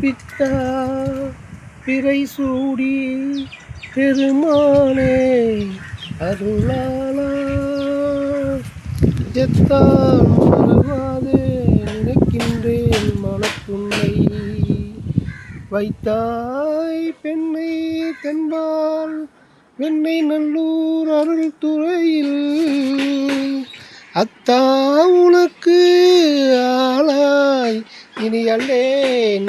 பித்தார் பிறை சூடி பெருமானே அருளாளா. எத்தான் மறவாதே நினைக்கின்றேன் மனப்புண்ணை வைத்தாய் பெண்ணை தென்பால் வெண்ணை நல்லூர் அருள் துறையில். அத்தா உனக்கு ஆளாய் இனி அல்லேன்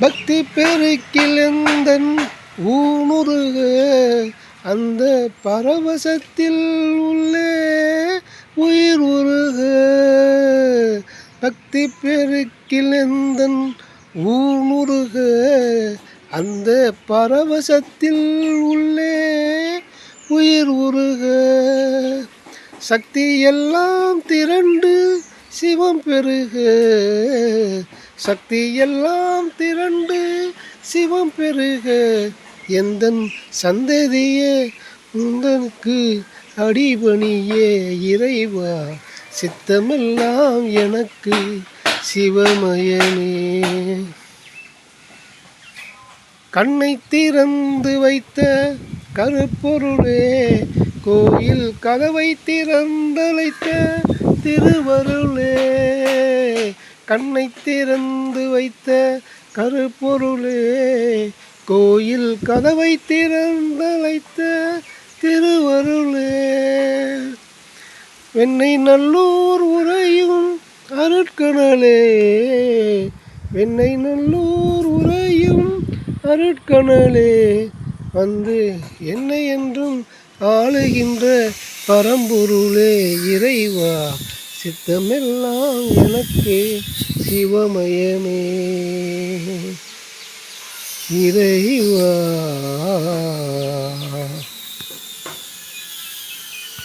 பக்தி பெருக்கில் எந்தன் ஊனுருக அந்த பரவசத்தில் உள்ளே உயிர் உருக பக்தி பெருக்கில் எந்தன் ஊனுருக அந்த பரவசத்தில் உள்ளே உயிர் உருக சக்தி எல்லாம் திரண்டு சிவம் பெருக. சக்தி எல்லாம் திரண்டு சிவம் பெருக. எந்தன் சந்ததியே உந்தனுக்கு அடிபணியே இறைவா சித்தமெல்லாம் எனக்கு சிவமயனே கண்ணை திறந்து வைத்த கருப்பொருளே கோயில் கதவை திறந்தழைத்த திருவருளே. கண்ணை திறந்து வைத்த கருப்பொருளே கோயில் கதவை திறந்தழைத்த திருவருளே. வெண்ணை நல்லூர் உரையும் அருட்கணலே வெண்ணை நல்லூர் உரையும் அருட்கணலே. வந்து என்னை என்றும் ஆளுகின்ற பரம்பொருளே இறைவா சித்தமெல்லாம் எனக்கே சிவமயமே. இறைவா.